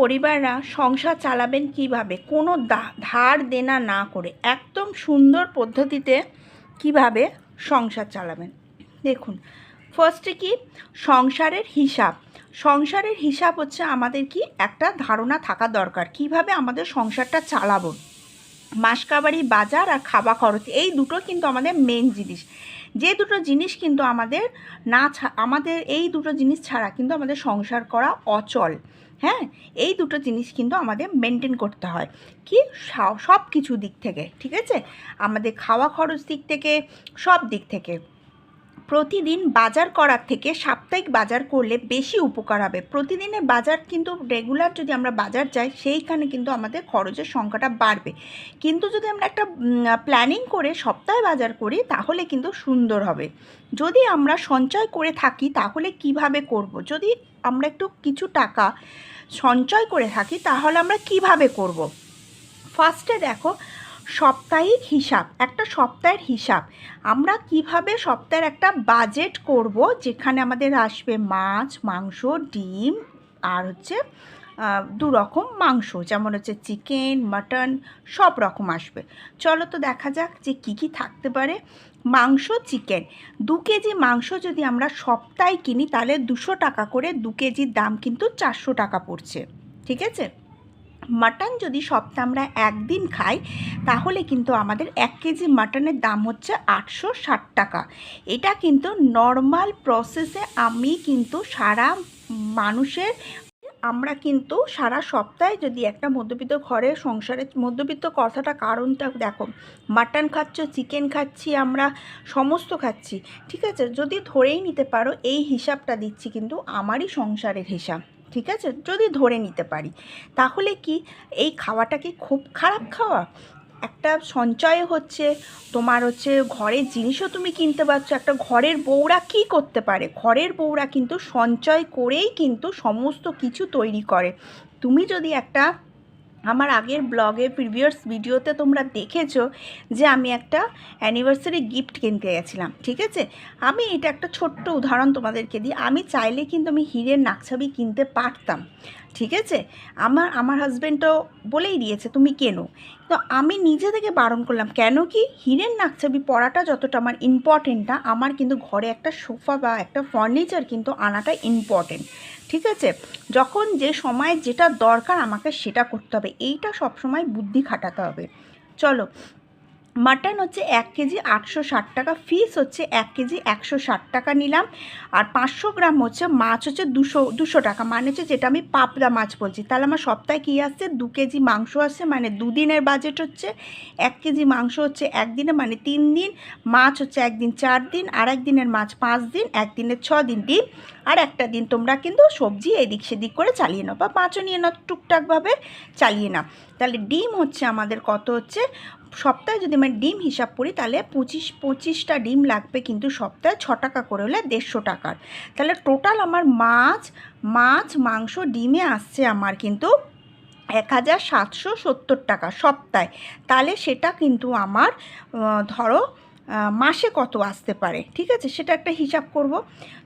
পরিবাররা সংসার চালাবেন কীভাবে? কোনো ধার দেনা না করে একদম সুন্দর পদ্ধতিতে কীভাবে সংসার চালাবেন? দেখুন ফার্স্টে কি? সংসারের হিসাব। সংসারের হিসাব হচ্ছে আমাদের কি? একটা ধারণা থাকা দরকার। কীভাবে আমাদের সংসারটা চালাবো? মাসকাবারি বাজার আর খাওয়া খরচ, এই দুটো কিন্তু আমাদের মেন জিনিস। যে দুটো জিনিস কিন্তু আমাদের না আমাদের এই দুটো জিনিস ছাড়া কিন্তু আমাদের সংসার করা অচল। হ্যাঁ এই দুটো জিনিস কিন্তু আমাদের মেনটেন করতে হয়। কি? সব কিছু দিক থেকে, ঠিক আছে? আমাদের খাওয়া খরচ দিক থেকে, সব দিক থেকে। প্রতিদিন বাজার করার থেকে সাপ্তাহিক বাজার করলে বেশি উপকার হবে। প্রতিদিনের বাজার কিন্তু রেগুলার যদি আমরা বাজার যাই, সেইখানে কিন্তু আমাদের খরচের সংখ্যাটা বাড়বে। কিন্তু যদি আমরা একটা প্ল্যানিং করে সপ্তাহে বাজার করি, তাহলে কিন্তু সুন্দর হবে। যদি আমরা সঞ্চয় করে থাকি, তাহলে কীভাবে করব? যদি আমরা একটু কিছু টাকা সঞ্চয় করে থাকি, তাহলে আমরা কীভাবে করব? ফার্স্টে দেখো, সাপ্তাহিক হিসাব, একটা সপ্তাহের হিসাব। আমরা কীভাবে সপ্তাহের একটা বাজেট করব, যেখানে আমাদের আসবে মাছ, মাংস, ডিম, আর হচ্ছে দু রকম মাংস, যেমন হচ্ছে চিকেন, মাটন, সব রকম আসবে। চলো তো দেখা যাক যে কী কী থাকতে পারে। মাংস, চিকেন। দু কেজি মাংস যদি আমরা সপ্তাহে কিনি, তাহলে দুশো টাকা করে দু কেজির দাম কিন্তু চারশো টাকা পড়ছে। ঠিক আছে? মাটন যদি সপ্তাহে আমরা একদিন খাই, তাহলে কিন্তু আমাদের এক কেজি মাটনের দাম হচ্ছে আটশো ষাট টাকা। এটা কিন্তু নর্মাল প্রসেসে আমি কিন্তু সারা মানুষের আমরা কিন্তু সারা সপ্তাহে যদি একটা মধ্যবিত্ত ঘরে সংসারে মধ্যবিত্ত কথাটা কারণটা দেখো মাটন খাচ্ছ চিকেন খাচ্ছি, আমরা সমস্ত খাচ্ছি, ঠিক আছে? যদি ধরেই নিতে পারো, এই হিসাবটা দিচ্ছি কিন্তু আমারই সংসারের হিসাব, ঠিক আছে? যদি ধরে নিতে পারি, তাহলে কি এই খাওয়াটা কি খুব খারাপ খাওয়া? একটা সঞ্চয় হচ্ছে, তোমার হচ্ছে ঘরের জিনিসও তুমি কিনতে পারছ, একটা ঘরের বউরা কি করতে পারে? ঘরের বউরা কিন্তু সঞ্চয় করেই কিন্তু সমস্ত কিছু তৈরি করে। তুমি যদি একটা, আমার আগের ব্লগে প্রিভিয়াস ভিডিওতে তোমরা দেখেছ যে আমি একটা অ্যানিভার্সারি গিফট কিনতে গেছিলাম, ঠিক আছে? আমি এটা একটা ছোট্ট উদাহরণ তোমাদেরকে দিই। আমি চাইলে কিন্তু আমি হীরের নাকছাবি কিনতে পারতাম। ঠিক আছে? আমার আমার হাজব্যান্ডও বলেই দিয়েছে, তুমি কেনো? তো আমি নিজে থেকে বারণ করলাম, কেন কি? হীরের নাকছাবি পরাটা যতটা আমার ইম্পর্টেন্ট না, আমার কিন্তু ঘরে একটা সোফা বা একটা ফার্নিচার কিন্তু আনাটা ইম্পর্টেন্ট ঠিক আছে? যখন যে সময় যেটা দরকার আমাকে সেটা করতে হবে, এইটা সবসময় বুদ্ধি খাটাতে হবে। চলো মাটন হচ্ছে এক কেজি আটশো ষাট টাকা ফিস হচ্ছে এক কেজি একশো ষাট টাকা নিলাম। আর পাঁচশো গ্রাম হচ্ছে মাছ হচ্ছে দুশো দুশো টাকা। মানে হচ্ছে যেটা আমি পাবদা মাছ বলছি। তাহলে আমার সপ্তাহে কী আসছে? দু কেজি মাংস আসছে। মানে দুদিনের বাজেট হচ্ছে এক কেজি মাংস হচ্ছে একদিনে। মানে তিন দিন, মাছ হচ্ছে একদিন চার দিন, আর একদিনের মাছ পাঁচ দিন একদিনের ছ দিন ডিম। আর একটা দিন তোমরা কিন্তু সবজি এদিক সেদিক করে চালিয়ে নাও। বা মাছও নিয়ে নাও টুকটাকভাবে চালিয়ে নাও। তাহলে ডিম হচ্ছে আমাদের কত হচ্ছে? সপ্তাহে যদি আমি ডিম হিসাব করি, তাহলে পঁচিশ, পঁচিশটা ডিম লাগবে কিন্তু সপ্তাহে ছ টাকা করে হলে দেড়শো টাকার। তাহলে টোটাল আমার মাছ মাছ, মাংস, ডিমে আসছে আমার কিন্তু এক হাজার সাতশো সত্তর টাকা সপ্তাহে। তাহলে সেটা কিন্তু আমার ধরো মাসে কত আসতে পারে? ঠিক আছে, সেটা একটা হিসাব করব।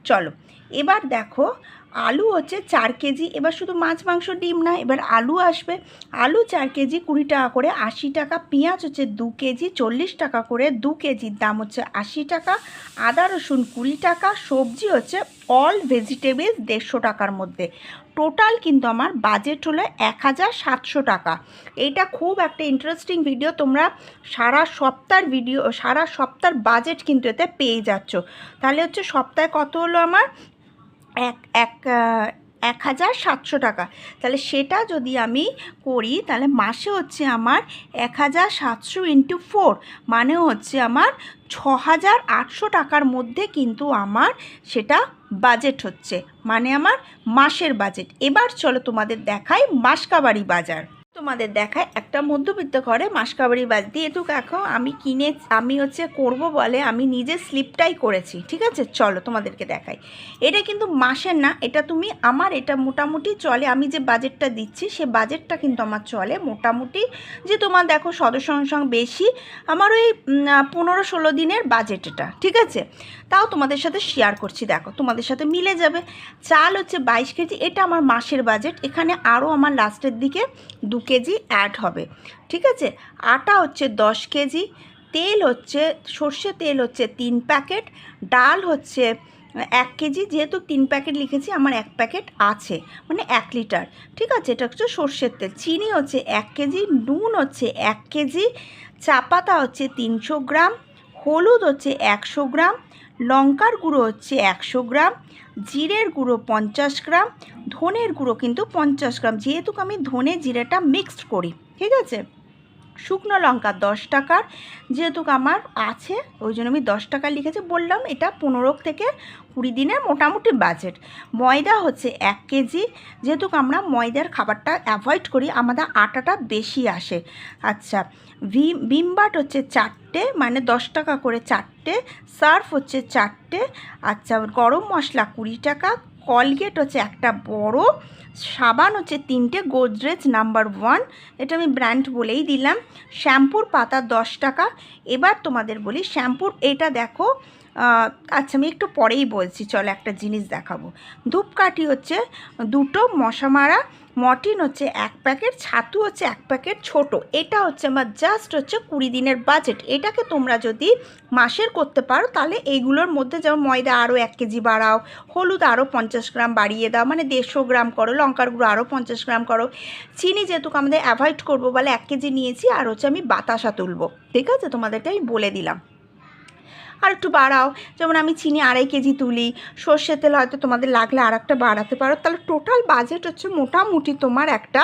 চলো, এবার দেখো আলু হচ্ছে চার কেজি, এবার শুধু মাছ, মাংস, ডিম না, এবার আলু আসবে। আলু চার কেজি, কুড়ি টাকা করে। আশি টাকা। পেঁয়াজ হচ্ছে দু কেজি, চল্লিশ টাকা করে। দু কেজির দাম হচ্ছে আশি টাকা। আদা, রসুন কুড়ি টাকা। সবজি হচ্ছে অল ভেজিটেবলস দেড়শো টাকার মধ্যে। টোটাল কিন্তু আমার বাজেট হলো এক হাজার সাতশো টাকা। এইটা খুব একটা ইন্টারেস্টিং ভিডিও তোমরা সারা সপ্তাহের ভিডিও সারা সপ্তাহের বাজেট কিন্তু এতে পেয়ে যাচ্ছ। তাহলে হচ্ছে সপ্তাহে কত হলো আমার? এক এক এক হাজার সাতশো টাকা। তাহলে সেটা যদি আমি করি, তাহলে মাসে হচ্ছে আমার এক হাজার সাতশো ইন্টু ফোর মানে হচ্ছে আমার ছ হাজার আটশো টাকার মধ্যে কিন্তু আমার সেটা বাজেট হচ্ছে মানে আমার মাসের বাজেট এবার চলো তোমাদের দেখাই মাসকাবাড়ি বাজার। তোমাদের দেখায় একটা মধ্যবিত্ত ঘরে মাসকাবারি বাজ, দিয়ে তো দেখো আমি কিনে, আমি হচ্ছে করব বলে আমি নিজে স্লিপটাই করেছি, ঠিক আছে? চলো তোমাদেরকে দেখাই। এটা কিন্তু মাসের না, এটা তুমি আমার, এটা মোটামুটি চলে, আমি যে বাজেটটা দিচ্ছি, সে বাজেটটা কিন্তু আমার চলে মোটামুটি। যে তোমার দেখো সদস্য সংখ্যা বেশি, আমার ওই পনেরো ষোলো দিনের বাজেট এটা, ঠিক আছে? তাও তোমাদের সাথে শেয়ার করছি, দেখো, তোমাদের সাথে মিলে যাবে। চাল হচ্ছে বাইশ কেজি, এটা আমার মাসের বাজেট, এখানে আরও আমার লাস্টের দিকে দু কেজি অ্যাড হবে। ঠিক আছে? আটা হচ্ছে দশ কেজি, তেল হচ্ছে, সর্ষে তেল হচ্ছে তিন প্যাকেট ডাল হচ্ছে এক কেজি, যেহেতু তিন প্যাকেট লিখেছি, আমার এক প্যাকেট আছে মানে এক লিটার ঠিক আছে? এটা হচ্ছে সর্ষের তেল। চিনি হচ্ছে এক কেজি, নুন হচ্ছে এক কেজি চা পাতা হচ্ছে তিনশো গ্রাম, হলুদ হচ্ছে একশো গ্রাম লঙ্কার গুঁড়ো হচ্ছে একশো গ্রাম, জিরের গুঁড়ো পঞ্চাশ গ্রাম, ধনের গুঁড়ো কিন্তু পঞ্চাশ গ্রাম। যেহেতু আমি ধনে জিরেটা মিক্সড করি, ঠিক আছে? শুকনো লঙ্কা দশ টাকার, যেহেতু আমার আছে, ওই জন্য আমি দশ টাকা লিখেছি, বললাম এটা পনেরো থেকে কুড়ি দিনের মোটামুটি বাজেট ময়দা হচ্ছে এক কেজি, যেহেতু আমরা ময়দার খাবারটা অ্যাভয়েড করি, আমাদের আটাটা বেশি আসে। আচ্ছা ভিম ভিমবাট হচ্ছে চারটে মানে দশ টাকা করে চারটে, সার্ফ হচ্ছে চারটে আচ্ছা গরম মশলা কুড়ি টাকা কলগেট হচ্ছে একটা বড়, সাবান হচ্ছে তিনটে, গোদরেজ নাম্বার ওয়ান। এটা আমি ব্র্যান্ড বলেই দিলাম। শ্যাম্পুর পাতা দশ টাকা। এবার তোমাদের বলি, শ্যাম্পুর এটা দেখো আচ্ছা আমি একটু পরেই বলছি, চলো একটা জিনিস দেখাবো। ধূপকাঠি হচ্ছে দুটো মশা মারা মর্টিন হচ্ছে এক প্যাকেট, ছাতু হচ্ছে এক প্যাকেট ছোট। এটা হচ্ছে আমার জাস্ট হচ্ছে কুড়ি দিনের বাজেট এটাকে তোমরা যদি মাসের করতে পারো, তাহলে এইগুলোর মধ্যে যেমন ময়দা আরও এক কেজি বাড়াও, হলুদ আরও পঞ্চাশ গ্রাম বাড়িয়ে দাও মানে দেড়শো গ্রাম করো, লঙ্কার গুঁড়ো আরও পঞ্চাশ গ্রাম করো। চিনি যেহেতু আমাদের অ্যাভয়েড করব বলে এক কেজি নিয়েছি, আর হচ্ছে আমি বাতাসা তুলবো। ঠিক আছে? তোমাদেরকে আমি বলে দিলাম। আর একটু বাড়াও। যেমন আমি চিনি আড়াই কেজি তুলি, সর্ষের তেল হয়তো তোমাদের লাগলে আর একটা বাড়াতে পারো। তাহলে টোটাল বাজেট হচ্ছে মোটামুটি তোমার একটা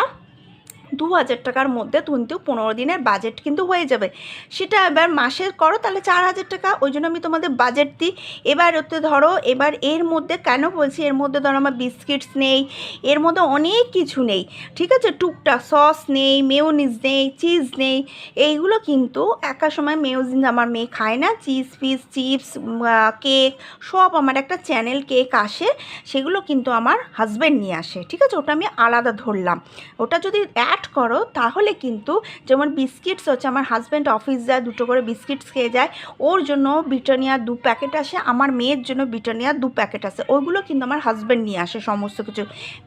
দু হাজার টাকার মধ্যে কিন্তু পনেরো দিনের বাজেট কিন্তু হয়ে যাবে। সেটা এবার মাসের করো, তাহলে চার হাজার টাকা, ওই জন্য আমি তোমাদের বাজেট দিই। এবার ওতে ধরো, এবার এর মধ্যে কেন বলছি, এর মধ্যে ধরো আমার বিস্কিটস নেই, এর মধ্যে অনেক কিছু নেই, ঠিক আছে? টুকটাক সস নেই মেয়োনিজ নেই চিজ নেই, এইগুলো কিন্তু একা সময় মেয়োনিজ আমার মেয়ে খায় না। চিজ ফিজ চিপস কেক সব আমার একটা চ্যানেল কেক আসে, সেগুলো কিন্তু আমার হাজব্যান্ড নিয়ে আসে, ঠিক আছে? ওটা আমি আলাদা ধরলাম। ওটা যদি অ্যাড করো, তাহলে কিন্তু যেমন বিস্কিটস হচ্ছে, আমার হাজব্যান্ড অফিস যায়, দুটো করে বিস্কিটস খেয়ে যায়, ওর জন্য ব্রিটানিয়া দু প্যাকেট আসে, আমার মেয়ের জন্য ব্রিটানিয়া দু প্যাকেট আসে, ওইগুলো কিন্তু আমার হাজব্যান্ড নিয়ে আসে সমস্ত কিছু।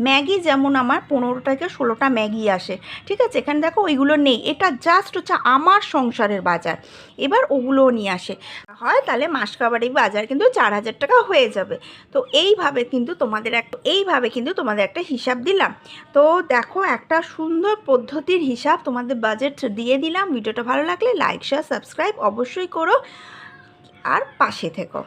ম্যাগি যেমন আমার পনেরো থেকে ষোলোটা ম্যাগি আসে, ঠিক আছে? এখানে দেখো ওইগুলো নেই, এটা জাস্ট হচ্ছে আমার সংসারের বাজার, এবার ওগুলোও নিয়ে আসে। হয় তাহলে মাসকাবারি বাজার কিন্তু চার হাজার টাকা হয়ে যাবে, তো এইভাবে কিন্তু তোমাদের একটা এইভাবে কিন্তু তোমাদের একটা হিসাব দিলাম। তো দেখো একটা সুন্দর পদ্ধতির হিসাব তোমাদের বাজেট দিয়ে দিলাম। ভিডিওটা ভালো লাগলে লাইক শেয়ার সাবস্ক্রাইব অবশ্যই করো। আর পাশে থেকো।